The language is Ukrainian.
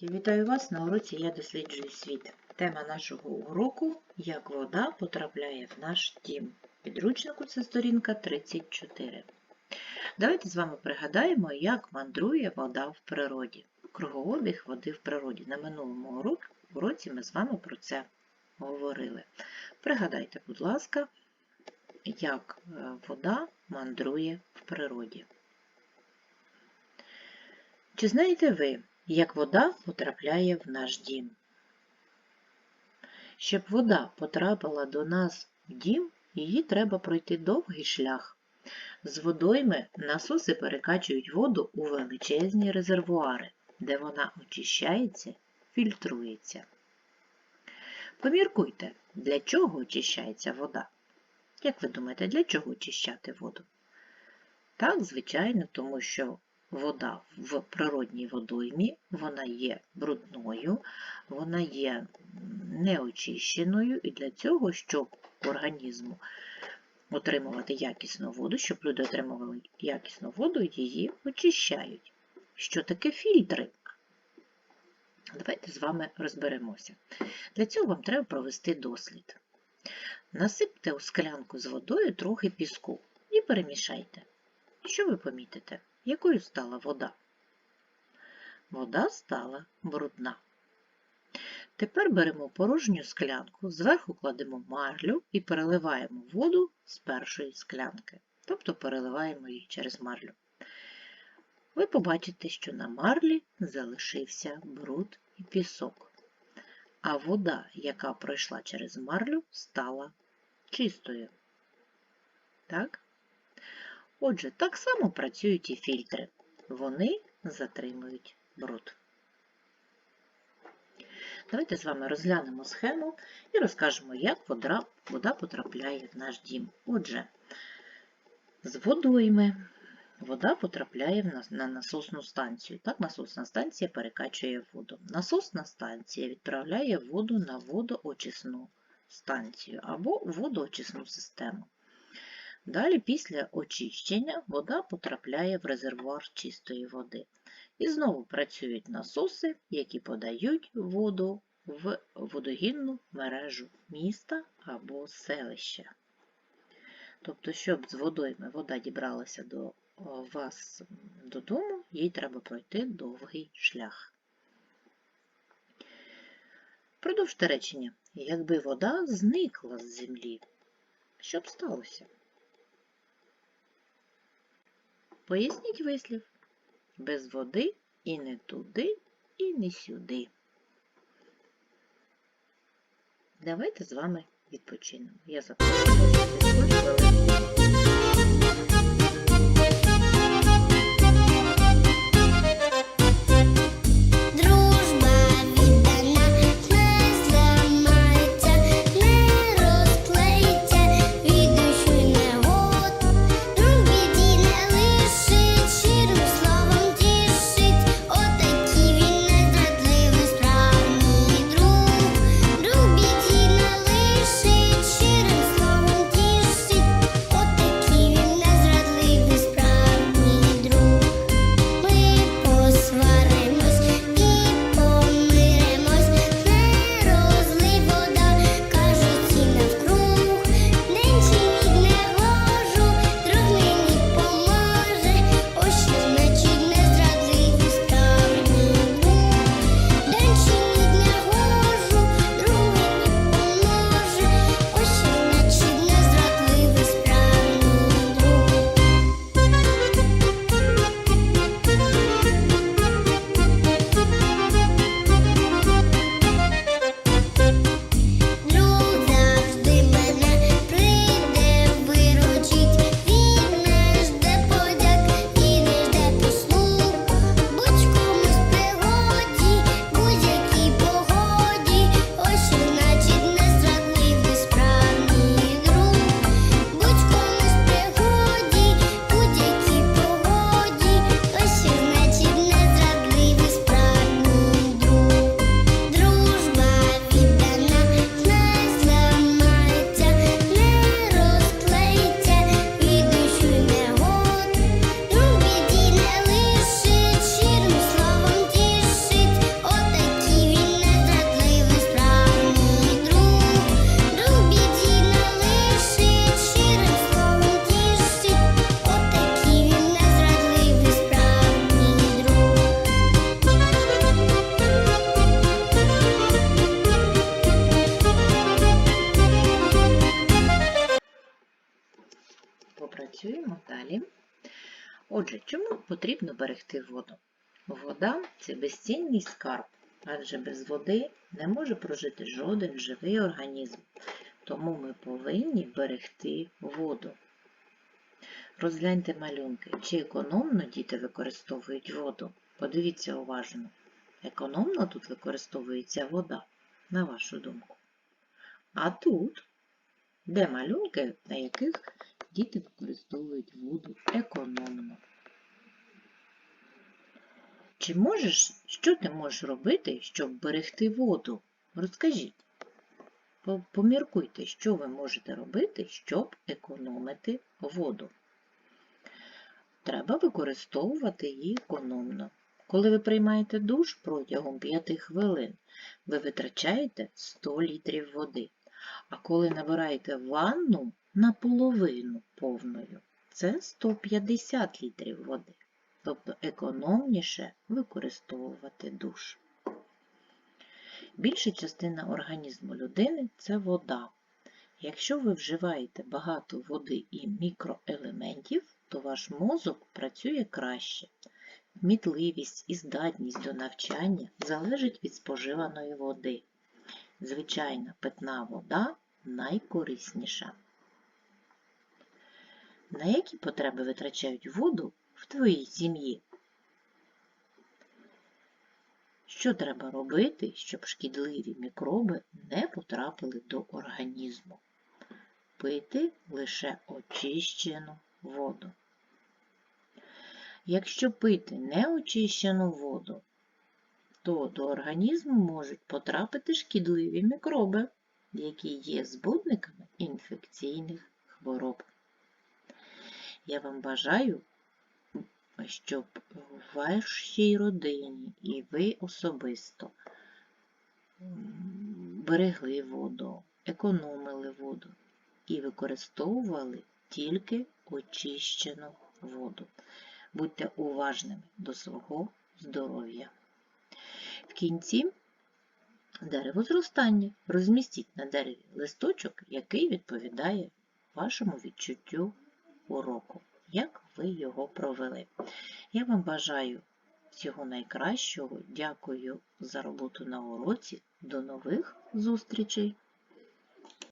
діти, вітаю вас на уроці Я досліджую світ. Тема нашого уроку Як вода потрапляє в наш дім. Підручнику це сторінка 34. Давайте з вами пригадаємо, як мандрує вода в природі. Кругообіг води в природі. На минулому уроці ми з вами про це говорили. Пригадайте, будь ласка, як е, вода мандрує в природі. Чи знаєте ви, як вода потрапляє в наш дім? Щоб вода потрапила до нас в дім, її треба пройти довгий шлях. З водойми насоси перекачують воду у величезні резервуари, де вона очищається, фільтрується. Поміркуйте, для чого очищається вода? Як ви думаєте, для чого очищати воду? Так, звичайно, тому що вода в природній водоймі, вона є брудною, вона є неочищеною, і для цього, щоб організму отримувати якісну воду, щоб люди отримували якісну воду, її очищають. Що таке фільтри? Давайте з вами розберемося. Для цього вам треба провести дослід. Насипте у склянку з водою трохи піску і перемішайте. Що ви помітите? Якою стала вода? Вода стала брудна. Тепер беремо порожню склянку, зверху кладемо марлю і переливаємо воду з першої склянки, тобто переливаємо її через марлю. Ви побачите, що на марлі залишився бруд і пісок, а вода, яка пройшла через марлю, стала чистою. Так? Отже, так само працюють і фільтри. Вони затримують бруд. Давайте з вами розглянемо схему і розкажемо, як вода, потрапляє в наш дім. Отже, з водойми вода потрапляє на насосну станцію. Так, насосна станція перекачує воду. Насосна станція відправляє воду на водоочисну станцію або водоочисну систему. Далі, після очищення, вода потрапляє в резервуар чистої води. І знову працюють насоси, які подають воду в водогінну мережу міста або селища. Тобто, щоб з водойми вода дібралася до вас додому, їй треба пройти довгий шлях. Продовжте речення. Якби вода зникла з землі, що б сталося? Поясніть вислів. Без води і не туди, і не сюди. Давайте з вами відпочинемо. Я запрошую Отже, чому потрібно берегти воду? Вода це безцінний скарб, адже без води не може прожити жоден живий організм. Тому ми повинні берегти воду. Розгляньте малюнки, чи економно діти використовують воду. Подивіться уважно. Економно тут використовується вода, на вашу думку. А тут, де малюнки, на яких діти використовують воду економно. Чи можеш, що ти можеш робити, щоб берегти воду? Розкажіть. Поміркуйте, що ви можете робити, щоб економити воду. Треба використовувати її економно. Коли ви приймаєте душ протягом 5 хвилин, ви витрачаєте 100 літрів води. А коли набираєте ванну наполовину повною, це 150 літрів води. Тобто економніше використовувати душ. Більша частина організму людини це вода. Якщо ви вживаєте багато води і мікроелементів, то ваш мозок працює краще. Кмітливість і здатність до навчання залежить від споживаної води. Звичайна питна вода найкорисніша. На які потреби витрачають воду в твоїй сім'ї? Що треба робити, щоб шкідливі мікроби не потрапили до організму? Пити лише очищену воду. Якщо пити неочищену воду, то до організму можуть потрапити шкідливі мікроби, які є збудниками інфекційних хвороб. Я вам бажаю, щоб в вашій родині і ви особисто берегли воду, економили воду і використовували тільки очищену воду. Будьте уважними до свого здоров'я. В кінці дерево зростання. розмістіть на дереві листочок, який відповідає вашому відчуттю уроку, як ви його провели. Я вам бажаю всього найкращого. Дякую за роботу на уроці. До нових зустрічей!